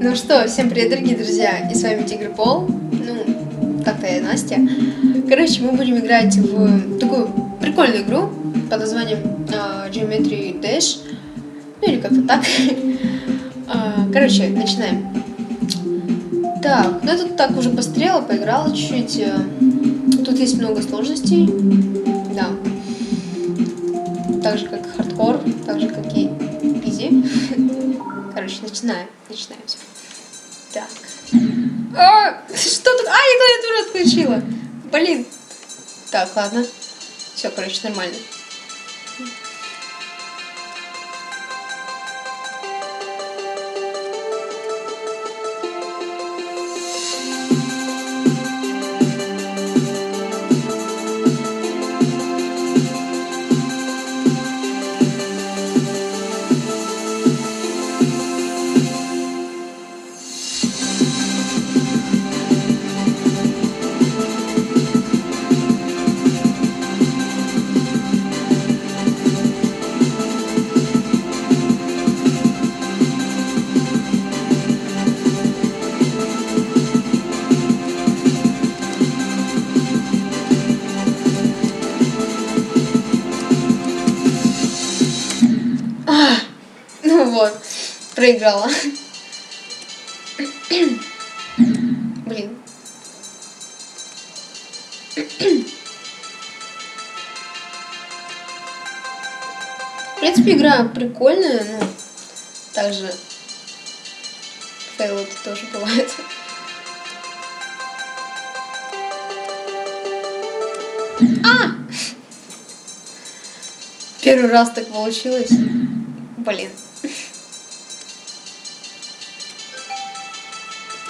Ну что, всем привет, дорогие друзья, и с вами Тигр Пол, ну, как-то я Настя. Короче, мы будем играть в такую прикольную игру под названием uh, Geometry Dash, ну или как-то так. Uh, короче, начинаем. Так, ну я тут так уже пострела, поиграла чуть-чуть. Э, тут есть много сложностей, да. Так же, как хардкор, так же, как и изи. Короче, начинаем, начинаем. Так. А, что тут? А, я клавиатуру отключила. Блин. Так, ладно. Все, короче, нормально. Проиграла. Блин. В принципе, игра прикольная, но также фейлы тоже бывает. А! Первый раз так получилось. Блин.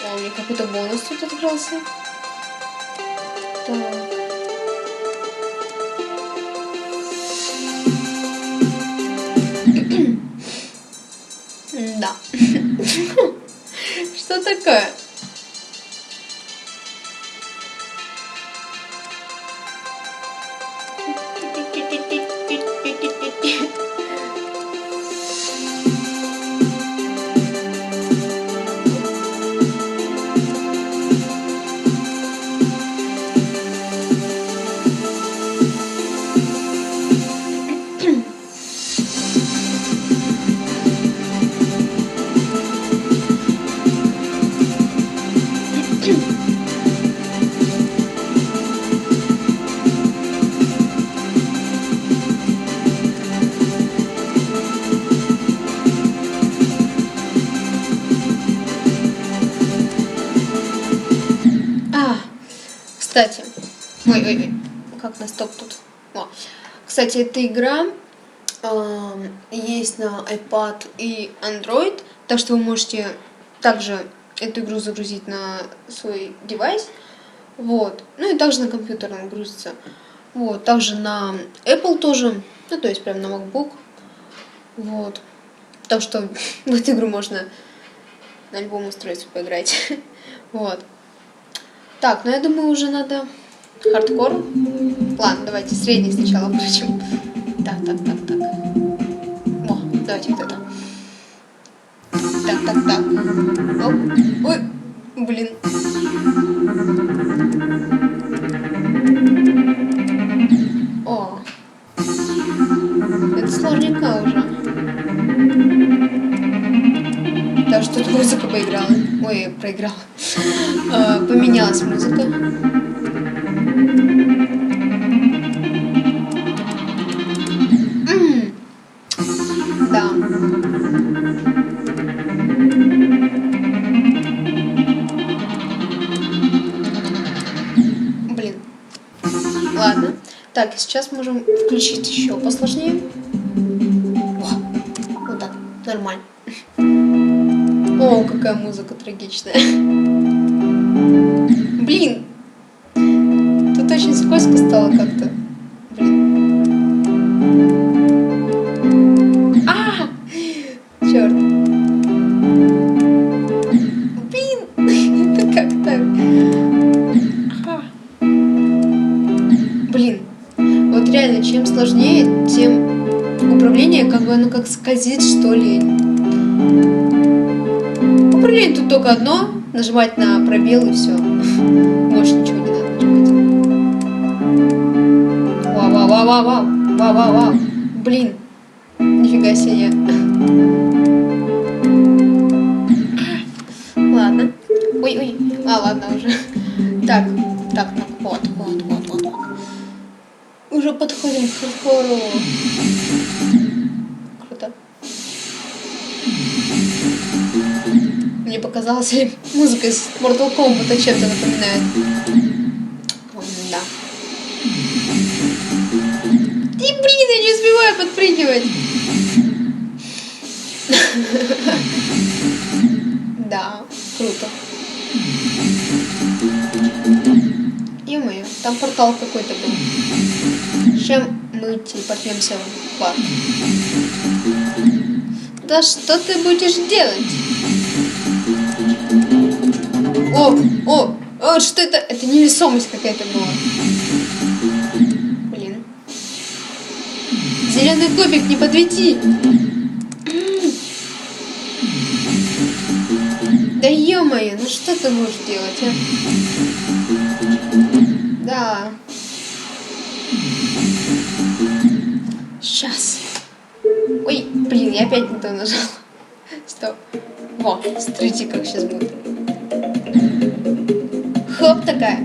А у меня какой-то бонус тут открылся. Так. Да. Что такое? Ой, ой, ой, как на стоп тут. О. Кстати, эта игра э, есть на iPad и Android, так что вы можете также эту игру загрузить на свой девайс. Вот. Ну и также на компьютер она грузится. Вот. Также на Apple тоже. Ну, то есть прям на MacBook. Вот. Так что в эту игру можно на любом устройстве поиграть. вот. Так, ну я думаю, уже надо хардкор. Ладно, давайте средний сначала включим. Так, так, так, так. О, давайте вот это. Так, так, так. Оп. Ой, блин. О. Это сложненько уже. Да, что-то музыка поиграла. Ой, проиграла. А, поменялась музыка. Сейчас можем включить еще посложнее. О, вот так, нормально. О, какая музыка трагичная. Блин! Тут очень скользко стало как-то. Оно как скользит, что ли блин, тут только одно. Нажимать на пробел и все. Больше ничего не надо нажимать. Вау, вау, вау, вау, вау. Вау, вау, вау. Блин. Нифига себе. Ладно. Ой, ой. А, ладно уже. Так, так, вот, вот, вот, вот. Уже подходим к хардкору. Мне показалось, или музыка из Mortal Kombat чем-то напоминает. Да. И блин, я не успеваю подпрыгивать. Да, круто. Ё-моё, там портал какой-то был. Чем мы телепортнемся в парк? Да что ты будешь делать? О, о, о, что это? Это невесомость какая-то была. Блин. Зеленый кубик, не подвети. Да ё-моё, ну что ты можешь делать, а? Да. Сейчас. Ой, блин, я опять не то нажала. Стоп. Во, смотрите, как сейчас будет. Хоп такая.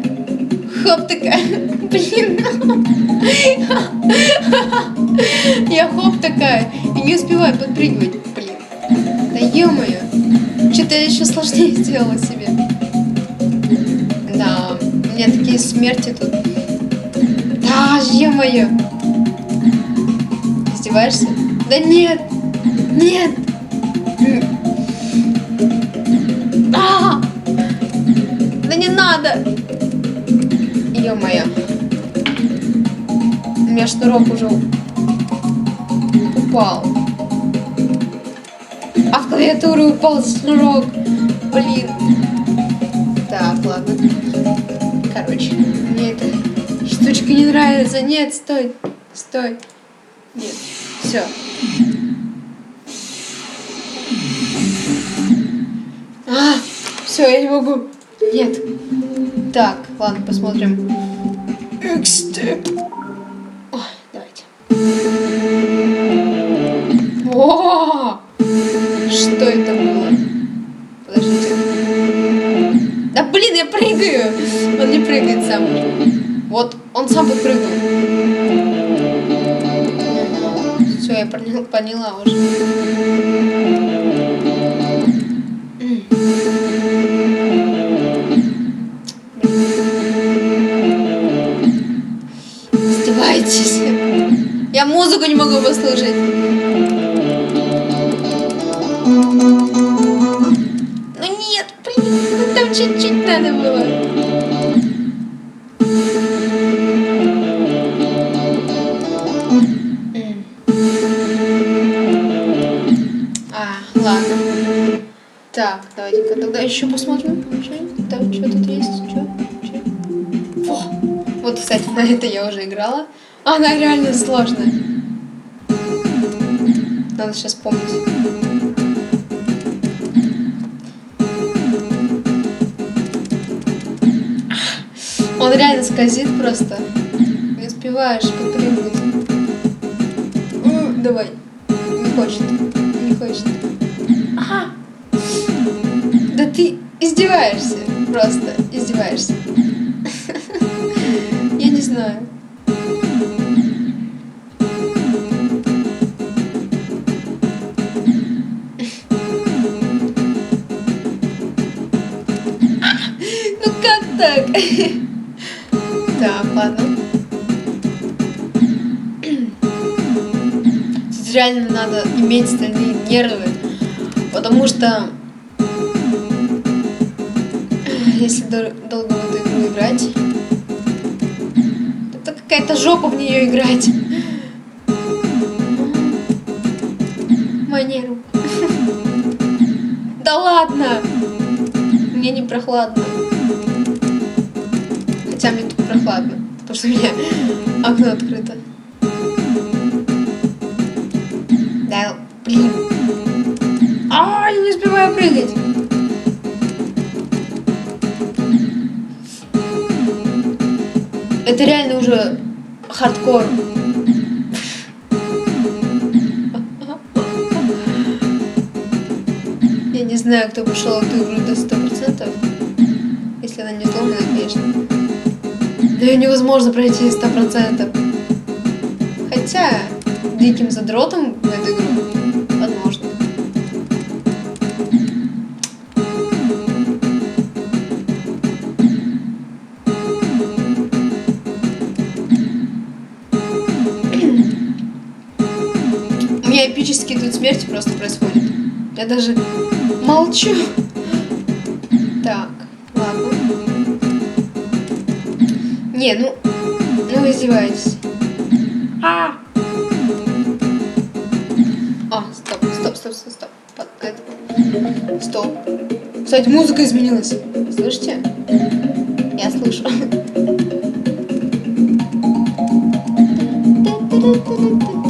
Хоп такая. Блин. Я хоп такая. И не успеваю подпрыгивать. Блин. Да ё-моё. Что-то я еще сложнее сделала себе. Да, у меня такие смерти тут. Да, ё-моё. Издеваешься? Да нет. Нет. Надо. Ё-моё. У меня шнурок уже упал. А в клавиатуру упал шнурок. Блин. Так, ладно. Короче, мне эта штучка не нравится. Нет, стой. Стой. Нет. Все. А, все, я не могу. Нет. Так, ладно, посмотрим. Экстеп. Ой, давайте. О! Что это было? Подождите. Да блин, я прыгаю! Он не прыгает сам. Вот, он сам подпрыгнул. Все, я поняла, поняла уже. Издеваетесь? Я музыку не могу послушать. Ну нет, блин, ну там чуть-чуть надо было. А, ладно. Так, давайте-ка тогда еще посмотрим. Что, кстати, на это я уже играла. Она реально сложная. Надо сейчас помнить. Он реально скользит просто. Не успеваешь подпрыгнуть. М, Давай. Не хочет. Не хочет. Ага. Да ты издеваешься. Просто издеваешься. Знаю. Ну как так? Так, ладно. Здесь реально надо иметь стальные нервы, потому что если дол- долго в эту игру играть, какая-то жопа в нее играть. Манеру. Да ладно! Мне не прохладно. Хотя мне тут прохладно, потому что у меня окно открыто. Это реально уже хардкор. Я не знаю, кто прошел эту игру до 100%. Если она не сломана, конечно. Но ее невозможно пройти 100%. Хотя, диким задротом Я даже молчу. Так, ладно. Не, ну, ну вы. А! А, стоп, стоп, стоп, стоп, стоп. Под- это- Стоп. Кстати, музыка изменилась. Слышите? Я слышу. А,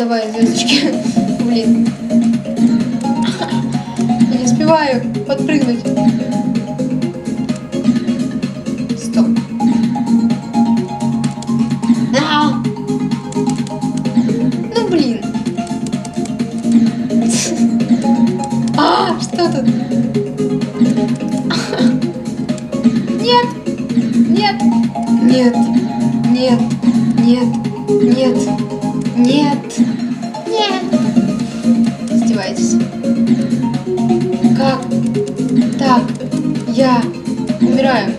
давай, звездочки. Блин. Не успеваю подпрыгнуть. Стоп. А! Ну блин. А, что тут? Нет, нет, нет, нет, нет, нет, нет, нет. Издеваетесь. Как? Так, я умираю.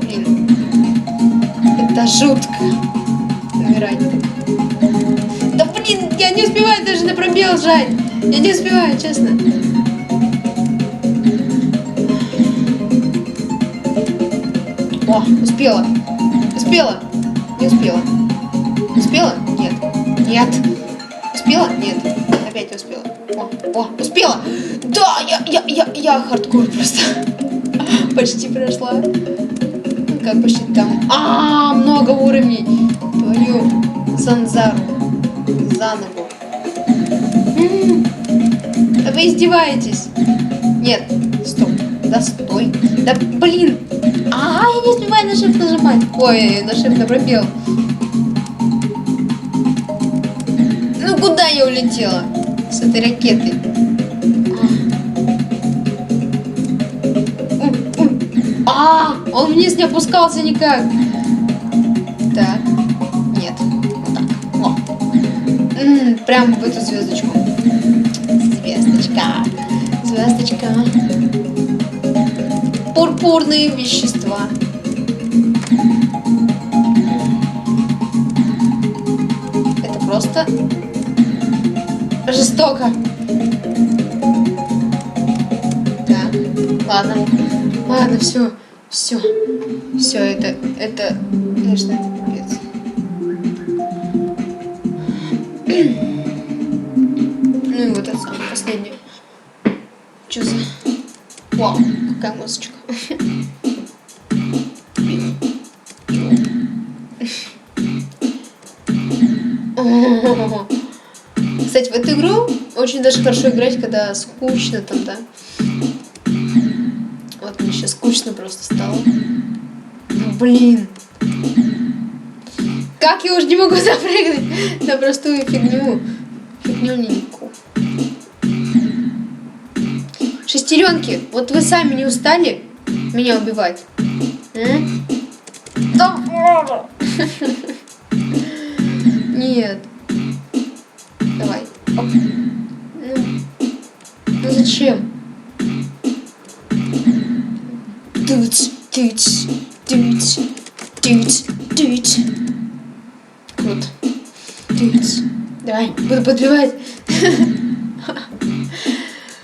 Блин. Это жутко. Умирать. Да блин, я не успеваю даже на пробел жать. Я не успеваю, честно. О, успела. Успела. Не успела. Успела? Нет. Успела? Нет. Опять успела. О, о, успела! Да, я, я, я, я хардкор просто. Почти прошла. Как почти там? А, много уровней. Твою Занзару. За ногу. Да вы издеваетесь. Нет, стоп. Да стой. Да блин. А, я не успеваю на shift нажимать. Ой, на shift на пробел. Я улетела? С этой ракеты. А, он вниз не опускался никак. Так, нет, вот так. О. М, прям в эту звездочку. Звездочка, звездочка. Пурпурные вещества. Это просто жестоко. Так, ладно. Ладно, все, все. Все, это, это, конечно, это пипец. Ну и вот это самое последнее. Че за... Вау, какая музычка. Кстати, в эту игру очень даже хорошо играть, когда скучно там, да? Вот мне сейчас скучно просто стало. Ну, блин. Как я уже не могу запрыгнуть на простую фигню? Фигню никакую. Шестеренки, вот вы сами не устали меня убивать? М? Да. Нет. Ну, ну зачем? Тыц, тыц, тыц, тыц, тыц. Вот. Тыц. Давай, буду подбивать.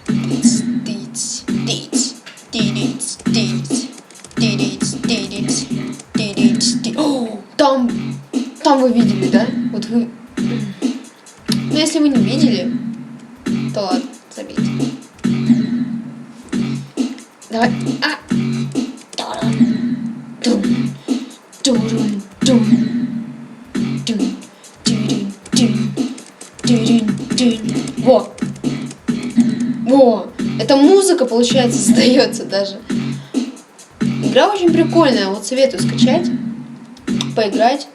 Тыц, тыц, тыц, тыц, тыц, тыц, тыц, тыц, тыц. О, там, там вы видели, да? Вот вы если вы не видели, то ладно, забейте. Давай. А! Во! Во! Эта музыка, получается, создается даже. Игра очень прикольная, вот советую скачать, поиграть.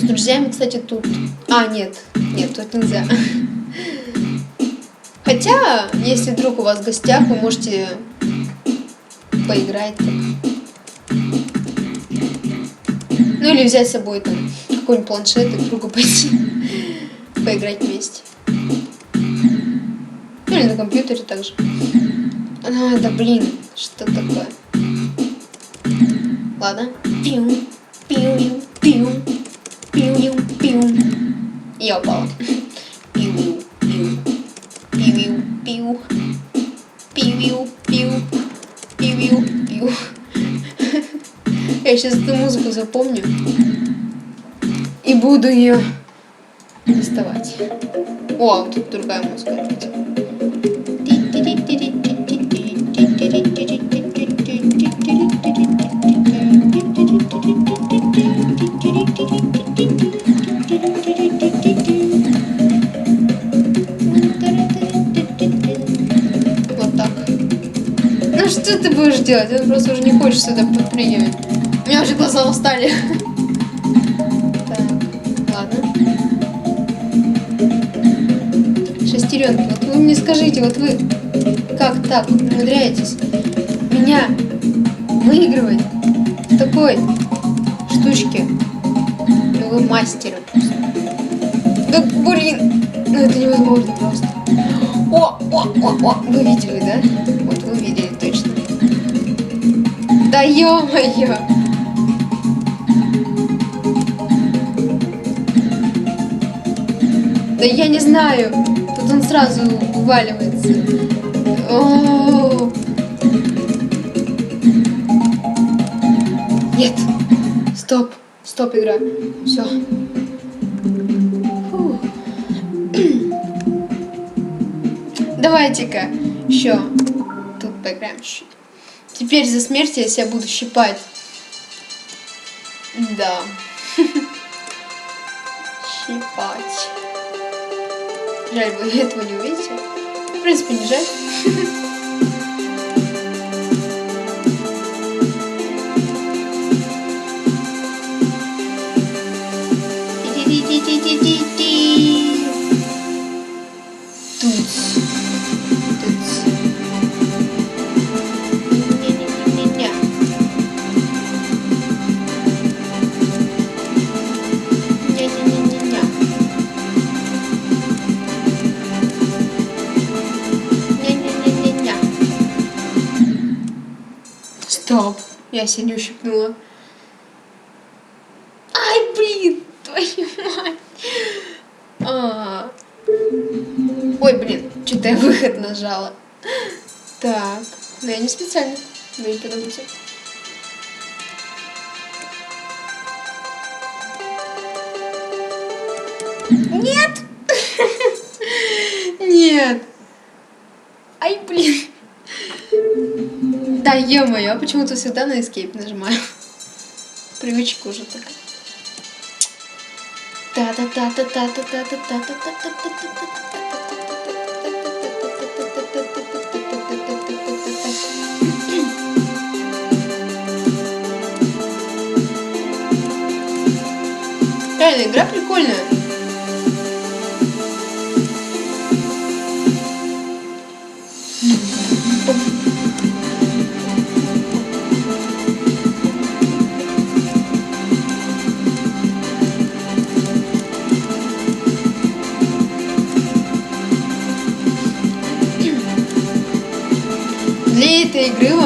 С друзьями, кстати, тут... А, нет, нет, тут нельзя. Хотя, если вдруг у вас в гостях, вы можете поиграть так. Ну или взять с собой там какой-нибудь планшет и к другу пойти поиграть вместе. Ну или на компьютере также. А, да блин, что такое? Ладно. Пиу, пиу, пиу. Упала. Пиу, пиу, пиу, пиу, пиу, пиу, пиу, пиу. Я сейчас эту музыку запомню и буду ее доставать. О, тут другая музыка. Что ты будешь делать? Он просто уже не хочет сюда подпрыгивать. У меня уже глаза устали. Так, ладно. Шестеренки. Вот вы мне скажите, вот вы как так умудряетесь меня выигрывать в такой штучке? Ну вы просто. Да блин! Ну это невозможно просто. О, о, о, о, вы видели, да? Вот вы видели точно. Да ё-моё! Да я не знаю. Тут он сразу вываливается. О. Нет. Стоп. Стоп, игра. Все. Давайте-ка еще тут поиграем чуть-чуть. Теперь за смерть я себя буду щипать. Да. Щипать. Жаль, вы этого не увидите. В принципе, не жаль. Ти-ти-ти-ти-ти-ти. Я себя не ущипнула. Ай, блин, твою мать. А. Ой, блин, что-то я выход нажала. Так, ну я не специально. Ну не подумайте. Нет! Нет! Ё-моё, а почему-то всегда на escape нажимаю. Привычка уже такая. Реально, игра прикольная.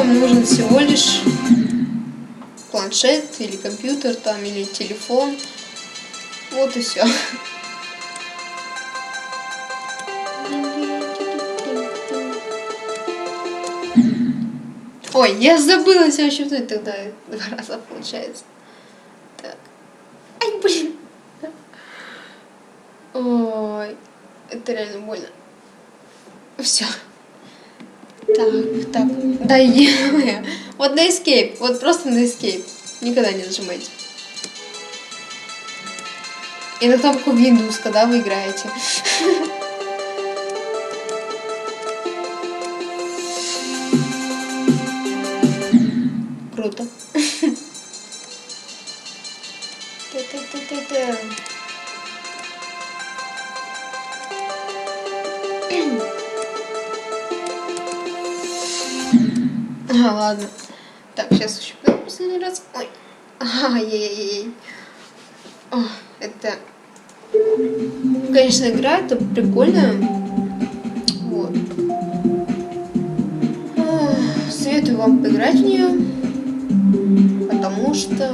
Вам нужен всего лишь планшет или компьютер там или телефон. Вот и все. Ой, я забыла себя щипнуть тогда два раза получается. Так. Ай, блин. Это реально больно. Все. Так, так. Е Вот на escape. Вот просто на escape. Никогда не нажимайте. И на кнопку Windows, когда вы играете. Круто. Та-та-та-та-та. Ладно. Так, сейчас ущипну последний раз. Ой. Ай-яй-яй. Это... Конечно, игра это прикольная. Вот. Советую вам поиграть в нее. Потому что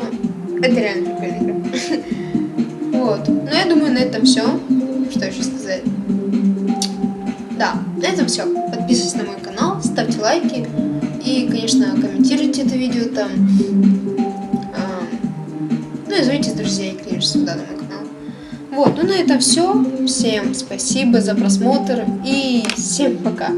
это реально прикольная игра. Вот. Ну, я думаю, на этом все. Что еще сказать? Да, на этом все. Подписывайтесь на мой канал, ставьте лайки. И, конечно, комментируйте это видео там. А, Ну и зовите друзей, конечно, сюда на мой канал. Вот, ну на этом все. Всем спасибо за просмотр и всем пока.